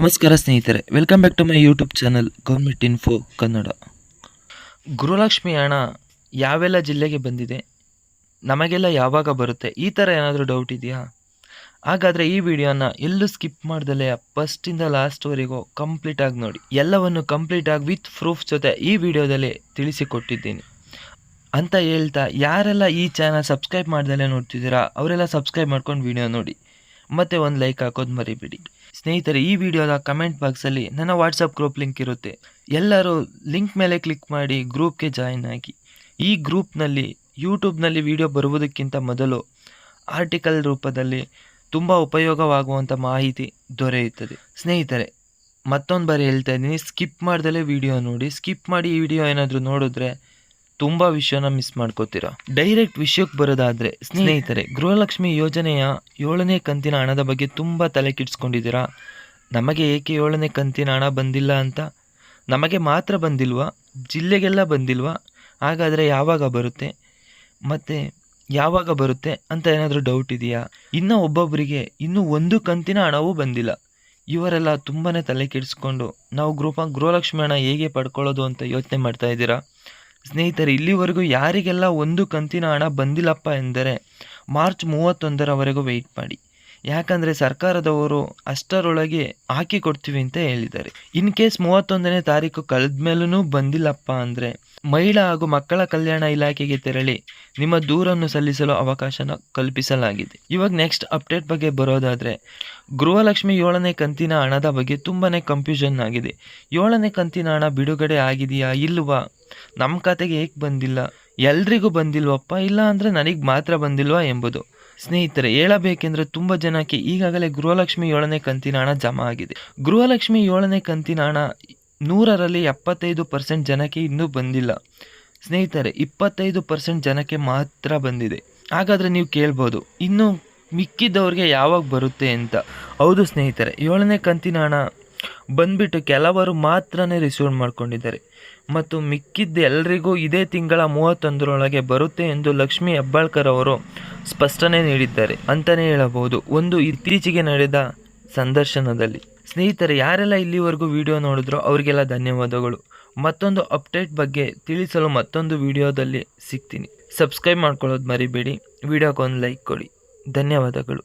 ನಮಸ್ಕಾರ ಸ್ನೇಹಿತರೆ welcome back to my YouTube channel government info Kannada Gruhalakshmi ಹಣ ಯಾವೆಲ್ಲ ಜಿಲ್ಲೆಗೆ ಬಂದಿದೆ? ನಮಗೆಲ್ಲ ಯಾವಾಗ ಬರುತ್ತೆ? ಈ ಥರ ಏನಾದರೂ ಡೌಟ್ ಇದೆಯಾ? ಹಾಗಾದರೆ ಈ ವಿಡಿಯೋನ ಎಲ್ಲೂ ಸ್ಕಿಪ್ ಮಾಡ್ದಲೇ ಫಸ್ಟಿಂದ ಲಾಸ್ಟ್ವರೆಗೂ ಕಂಪ್ಲೀಟಾಗಿ ನೋಡಿ. ಎಲ್ಲವನ್ನು ಕಂಪ್ಲೀಟಾಗಿ ವಿತ್ ಪ್ರೂಫ್ ಜೊತೆ ಈ ವಿಡಿಯೋದಲ್ಲಿ ತಿಳಿಸಿಕೊಟ್ಟಿದ್ದೀನಿ. ಅಂತ ಹೇಳ್ತಾ, ಯಾರೆಲ್ಲ ಈ ಚಾನಲ್ ಸಬ್ಸ್ಕ್ರೈಬ್ ಮಾಡ್ದಲೇ ನೋಡ್ತಿದ್ದೀರಾ, ಅವರೆಲ್ಲ ಸಬ್ಸ್ಕ್ರೈಬ್ ಮಾಡ್ಕೊಂಡು ವಿಡಿಯೋ ನೋಡಿ. ಮತ್ತೆ ಒಂದು ಲೈಕ್ ಹಾಕೋದು ಮರಿಬೇಡಿ. ಸ್ನೇಹಿತರೆ, ಈ ವಿಡಿಯೋದ ಕಮೆಂಟ್ ಬಾಕ್ಸಲ್ಲಿ ನನ್ನ ವಾಟ್ಸಪ್ ಗ್ರೂಪ್ ಲಿಂಕ್ ಇರುತ್ತೆ. ಎಲ್ಲರೂ ಲಿಂಕ್ ಮೇಲೆ ಕ್ಲಿಕ್ ಮಾಡಿ ಗ್ರೂಪ್ಗೆ ಜಾಯಿನ್ ಆಗಿ. ಈ ಗ್ರೂಪ್ನಲ್ಲಿ ಯೂಟ್ಯೂಬ್ನಲ್ಲಿ ವಿಡಿಯೋ ಬರುವುದಕ್ಕಿಂತ ಮೊದಲು ಆರ್ಟಿಕಲ್ ರೂಪದಲ್ಲಿ ತುಂಬ ಉಪಯೋಗವಾಗುವಂಥ ಮಾಹಿತಿ ದೊರೆಯುತ್ತದೆ. ಸ್ನೇಹಿತರೆ, ಮತ್ತೊಂದು ಬಾರಿ ಹೇಳ್ತಾ ಇದ್ದೀನಿ ಸ್ಕಿಪ್ ಮಾಡ್ದಲೇ ವಿಡಿಯೋ ನೋಡಿ. ಸ್ಕಿಪ್ ಮಾಡಿ ಈ ವಿಡಿಯೋ ಏನಾದರೂ ನೋಡಿದ್ರೆ ತುಂಬ ವಿಷಯನ ಮಿಸ್ ಮಾಡ್ಕೋತೀರಾ? ಡೈರೆಕ್ಟ್ ವಿಷಯಕ್ಕೆ ಬರೋದಾದ್ರೆ ಸ್ನೇಹಿತರೆ, ಗೃಹಲಕ್ಷ್ಮಿ ಯೋಜನೆಯ ಏಳನೇ ಕಂತಿನ ಹಣದ ಬಗ್ಗೆ ತುಂಬ ತಲೆ ಕಿಡ್ಸ್ಕೊಂಡಿದ್ದೀರಾ? ನಮಗೆ ಏಕೆ ಏಳನೇ ಕಂತಿನ ಹಣ ಬಂದಿಲ್ಲ ಅಂತ? ನಮಗೆ ಮಾತ್ರ ಬಂದಿಲ್ವಾ? ಜಿಲ್ಲೆಗೆಲ್ಲ ಬಂದಿಲ್ವಾ? ಹಾಗಾದರೆ ಯಾವಾಗ ಬರುತ್ತೆ? ಮತ್ತು ಯಾವಾಗ ಬರುತ್ತೆ ಅಂತ ಏನಾದರೂ ಡೌಟ್ ಇದೆಯಾ? ಇನ್ನು ಒಬ್ಬೊಬ್ಬರಿಗೆ ಇನ್ನೂ ಒಂದು ಕಂತಿನ ಹಣವೂ ಬಂದಿಲ್ಲ. ಇವರೆಲ್ಲ ತುಂಬಾ ತಲೆ ಕೆಡಿಸ್ಕೊಂಡು ನಾವು ಗೃಹ ಗೃಹಲಕ್ಷ್ಮಿ ಹಣ ಹೇಗೆ ಪಡ್ಕೊಳ್ಳೋದು ಅಂತ ಯೋಚನೆ ಮಾಡ್ತಾ ಇದ್ದೀರಾ? ಸ್ನೇಹಿತರೆ ಇಲ್ಲಿವರೆಗೂ ಯಾರಿಗೆಲ್ಲ ಒಂದು ಕಂತಿನ ಹಣ ಬಂದಿಲ್ಲಪ್ಪ ಎಂದರೆ ಮಾರ್ಚ್ ಮೂವತ್ತೊಂದರವರೆಗೂ ವೆಯ್ಟ್ ಮಾಡಿ. ಯಾಕಂದರೆ ಸರ್ಕಾರದವರು ಅಷ್ಟರೊಳಗೆ ಹಾಕಿ ಕೊಡ್ತೀವಿ ಅಂತ ಹೇಳಿದ್ದಾರೆ. ಇನ್ ಕೇಸ್ ಮೂವತ್ತೊಂದನೇ ತಾರೀಕು ಕಳೆದ ಮೇಲೂ ಬಂದಿಲ್ಲಪ್ಪ ಅಂದರೆ ಮಹಿಳಾ ಹಾಗೂ ಮಕ್ಕಳ ಕಲ್ಯಾಣ ಇಲಾಖೆಗೆ ತೆರಳಿ ನಿಮ್ಮ ದೂರನ್ನು ಸಲ್ಲಿಸಲು ಅವಕಾಶನ ಕಲ್ಪಿಸಲಾಗಿದೆ. ಇವಾಗ ನೆಕ್ಸ್ಟ್ ಅಪ್ಡೇಟ್ ಬಗ್ಗೆ ಬರೋದಾದರೆ ಗೃಹಲಕ್ಷ್ಮಿ ಏಳನೇ ಕಂತಿನ ಹಣದ ಬಗ್ಗೆ ತುಂಬಾ ಕನ್ಫ್ಯೂಷನ್ ಆಗಿದೆ. ಏಳನೇ ಕಂತಿನ ಹಣ ಬಿಡುಗಡೆ ಆಗಿದೆಯಾ ಇಲ್ವಾ? ನಮ್ಮ ಖಾತೆಗೆ ಏಕೆ ಬಂದಿಲ್ಲ? ಎಲ್ರಿಗೂ ಬಂದಿಲ್ವಪ್ಪ? ಇಲ್ಲ ಅಂದರೆ ನನಗೆ ಮಾತ್ರ ಬಂದಿಲ್ವಾ ಎಂಬುದು. ಸ್ನೇಹಿತರೆ, ಹೇಳಬೇಕೆಂದರೆ ತುಂಬ ಜನಕ್ಕೆ ಈಗಾಗಲೇ ಗೃಹಲಕ್ಷ್ಮಿ ಏಳನೇ ಕಂತಿನ ಹಣ ಜಮಾ ಆಗಿದೆ. ಗೃಹಲಕ್ಷ್ಮಿ ಏಳನೇ ಕಂತಿನ ಹಣ ನೂರರಲ್ಲಿ ಎಪ್ಪತ್ತೈದು ಪರ್ಸೆಂಟ್ ಜನಕ್ಕೆ ಇನ್ನೂ ಬಂದಿಲ್ಲ. ಸ್ನೇಹಿತರೆ, ಇಪ್ಪತ್ತೈದು ಪರ್ಸೆಂಟ್ ಜನಕ್ಕೆ ಮಾತ್ರ ಬಂದಿದೆ. ಹಾಗಾದರೆ ನೀವು ಕೇಳ್ಬೋದು, ಇನ್ನು ಮಿಕ್ಕಿದ್ದವ್ರಿಗೆ ಯಾವಾಗ ಬರುತ್ತೆ ಅಂತ. ಹೌದು ಸ್ನೇಹಿತರೆ, ಏಳನೇ ಕಂತಿನ ಹಣ ಬಂದ್ಬಿಟ್ಟು ಕೆಲವರು ಮಾತ್ರನೇ ರಿಸೀವ್ ಮಾಡ್ಕೊಂಡಿದ್ದಾರೆ. ಮತ್ತು ಮಿಕ್ಕಿದ್ದ ಎಲ್ರಿಗೂ ಇದೇ ತಿಂಗಳ ಮೂವತ್ತೊಂದರೊಳಗೆ ಬರುತ್ತೆ ಎಂದು ಲಕ್ಷ್ಮಿ ಹೆಬ್ಬಾಳ್ಕರ್ ಅವರು ಸ್ಪಷ್ಟನೆ ನೀಡಿದ್ದಾರೆ ಅಂತಲೇ ಹೇಳಬಹುದು. ಒಂದು ಇತ್ತೀಚೆಗೆ ನಡೆದ ಸಂದರ್ಶನದಲ್ಲಿ. ಸ್ನೇಹಿತರೆ, ಯಾರೆಲ್ಲ ಇಲ್ಲಿವರೆಗೂ ವಿಡಿಯೋ ನೋಡಿದ್ರೋ ಅವರಿಗೆಲ್ಲ ಧನ್ಯವಾದಗಳು. ಮತ್ತೊಂದು ಅಪ್ಡೇಟ್ ಬಗ್ಗೆ ತಿಳಿಸಲು ಮತ್ತೊಂದು ವಿಡಿಯೋದಲ್ಲಿ ಸಿಗ್ತೀನಿ. ಸಬ್ಸ್ಕ್ರೈಬ್ ಮಾಡ್ಕೊಳ್ಳೋದು ಮರಿಬೇಡಿ. ವಿಡಿಯೋಗೊಂದು ಲೈಕ್ ಕೊಡಿ. ಧನ್ಯವಾದಗಳು.